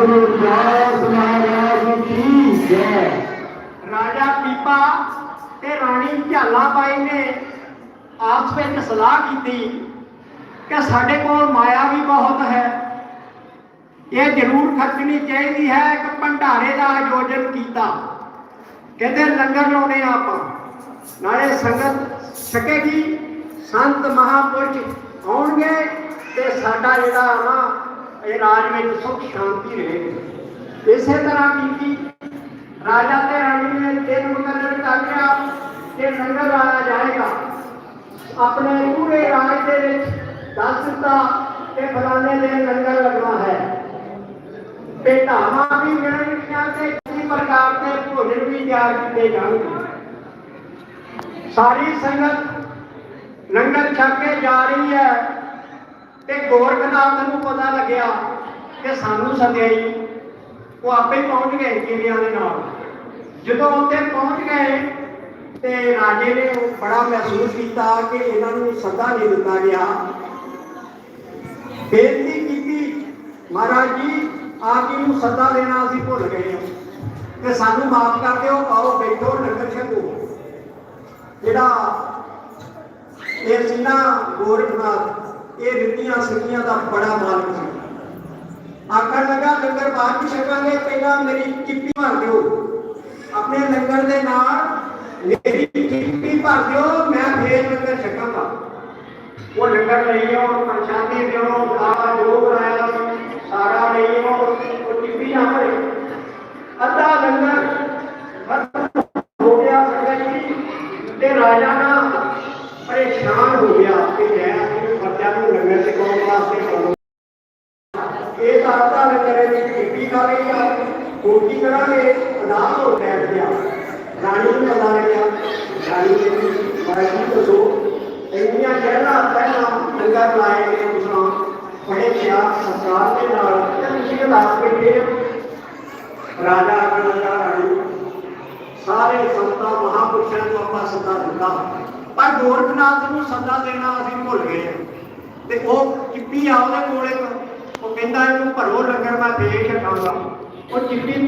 ਗੁਰੂ ਦਾਸ ਮਹਾਰਾਜ ਕੀ ਜੈ। ਰਾਜਾ ਪੀਪਾ ਤੇ ਰਾਣੀ ਝਾਲਾ ਬਾਈ ਨੇ ਆਪਸ ਵਿੱਚ ਸਲਾਹ ਕੀਤੀ ਕਿ ਸਾਡੇ ਕੋਲ ਮਾਇਆ ਵੀ ਬਹੁਤ ਹੈ। ਇਹ ਜ਼ਰੂਰ ਖਰਚਣੀ ਚਾਹੀਦੀ ਹੈ ਇੱਕ ਭੰਡਾਰੇ ਦਾ ਆਯੋਜਨ ਕੀਤਾ। ਕਹਿੰਦੇ ਲੰਗਰ ਲਾਉਣੇ ਆਪਾਂ। ਨਾਲੇ ਸੰਗਤ ਛਕੇਗੀ ਸੰਤ ਮਹਾਪੁਰਸ਼ ਆਉਣਗੇ ਤੇ ਸਾਡਾ ਜਿਹੜਾ ਨਾ ਇਹ ਰਾਜ ਵਿੱਚ ਸੁਖ, ਸ਼ਾਂਤੀ ਰਹੇਗੀ ਇਸੇ ਤਰ੍ਹਾਂ ਕੀਤੀ ਰਾਜਾ ਤੇ ਰਾਣੀ ਨੇ ਦਿਨ ਮੁਕੱਦਰ ਕਰ ਲਿਆ ਕਿ ਲੰਗਰ ਲਾਇਆ ਜਾਏਗਾ। ਆਪਣੇ ਪੂਰੇ ਰਾਜ ਦੇ ਵਿੱਚ ਦੱਸ ਦਿੱਤਾ ਕਿ ਫਲਾਣੇ ਦਿਨ ਲੰਗਰ ਲੱਗਣਾ ਹੈ। ਭੇਟਾਵਾਂ ਵੀ ਮਿਲਣਗੀਆਂ ਤੇ ਕਿਸੇ ਪ੍ਰਕਾਰ ਦੇ ਭੋਜਨ ਵੀ ਤਿਆਰ ਕੀਤੇ ਜਾਣਗੇ। ਸਾਰੀ ਸੰਗਤ ਲੰਗਰ ਛੱਕ ਕੇ ਜਾ ਰਹੀ ਹੈ। ਤੇ ਗੋਰਖਨਾਥ ਨੂੰ ਪਤਾ ਲੱਗਿਆ ਕਿ ਸਾਨੂੰ ਸੱਦਿਆ ਹੀ ਉਹ ਆਪੇ ਪਹੁੰਚ ਗਏ ਕਿਰਿਆਂ ਦੇ ਨਾਲ। ਜਦੋਂ ਉੱਥੇ ਪਹੁੰਚ ਗਏ ਤੇ ਰਾਜੇ ਨੇ ਉਹ ਬੜਾ ਮਹਿਸੂਸ ਕੀਤਾ ਕਿ ਇਹਨਾਂ ਨੂੰ ਸੱਦਾ ਨਹੀਂ ਦਿੱਤਾ ਗਿਆ। ਬੇਨਤੀ ਕੀਤੀ, ਮਹਾਰਾਜ ਜੀ, ਆਪ ਜੀ ਨੂੰ ਸੱਦਾ ਦੇਣਾ ਅਸੀਂ ਭੁੱਲ ਗਏ ਹਾਂ ਤੇ ਸਾਨੂੰ ਮਾਫ ਕਰ ਦਿਓ, ਆਓ ਬੈਠੋ ਲੰਗਰ ਛਕੋ। ਜਿਹੜਾ ਇਹ ਸੀ ਗੋਰਖਨਾਥ ਇਹ ਰਿੱਤੀਆਂ ਸਿੱਖੀਆਂ ਦਾ ਬੜਾ ਮਾਲਕ ਸੀ ਆਖਣ ਲੱਗਾ ਲੰਗਰ ਬਾਅਦ ਚ ਛਕਾਂਗੇ ਪਹਿਲਾਂ ਮੇਰੀ ਚਿੱਪੀ ਭਰ ਦਿਓ ਆਪਣੇ ਲੰਗਰ ਦੇ ਨਾਲ ਮੇਰੀ ਚਿੱਪੀ ਭਰ ਦਿਓ ਮੈਂ ਫੇਰ ਲੰਗਰ ਛਕਾਂਗਾ ਉਹ ਲੰਗਰ ਲਈ ਆਓ ਪ੍ਰਸ਼ਾਦੀ ਦਿਓ ਸਾਰਾ ਜੋ ਕਰਾਇਆ ਸਾਰਾ ਲਈ ਆਓ ਉਹ ਚਿੱਪੀ ਨਾ ਭਰੇ ਅੱਧਾ ਲੰਗਰ ਖਤਮ ਹੋ ਗਿਆ ਸੰਗਤ ਜੀ ਤੇ ਰਾਜਾ ਨਾ ਪਰੇਸ਼ਾਨ ਹੋ ਗਿਆ ਕਿ ਮੈਂ ਆਪਣੇ ਬੱਚਿਆਂ ਨੂੰ ਲੰਗਰ ਛਕਾਉਣ ਵਾਸਤੇ ਕਰੂੰ ਇਹ ਤਾਂ ਅੱਧਾ ਲੰਗਰ ਹੈ ਜੀ ਬੀਬੀ ਖਾ ਰਹੀ ਆ ਕੋਟੀ ਕਰਾਂਗੇ ਉਦਾਸ ਹੋ ਬੈਠ ਗਿਆ ਰਾਣੀ ਨੂੰ ਬੁਲਾ ਲਿਆ ਰਾਣੀ ਨੇ ਵੀ ਮਾਰੀ ਦੱਸੋ ਇੰਨੀਆਂ ਜਹਿਰਾਂ ਪਹਿਲਾਂ ਲੰਗਰ ਲਾਏ ਗਏ ਉਸਨਾਂ ਬੜੇ ਪਿਆਰ ਸਤਿਕਾਰ ਦੇ ਨਾਲ ਤੇ ਤੁਸੀਂ ਦੱਸ ਕੇ ਰਾਜਾ ਆਖਣ ਲੱਗਾ ਰਾਣੀ ਸਾਰੇ ਸੰਤਾਂ ਮਹਾਪੁਰਸ਼ਾਂ ਨੂੰ ਆਪਾਂ ਸੱਦਾ ਦਿੱਤਾ ਪਰ ਗੋਰਖਨਾਥ ਨੂੰ ਸੱਦਾ ਦੇਣਾ ਅਸੀਂ ਭੁੱਲ ਗਏ ਹਾਂ। ਤੇ ਉਹ ਚਿੱਪੀ ਆ ਉਹਦੇ ਕੋਲੇ ਉਹ ਕਹਿੰਦਾ ਇਹਨੂੰ ਭਰੋ ਲੰਗਰ ਮੈਂ ਫੇਰ ਛਕਾਂਗਾ ਉਹ ਚਿੱਪੀ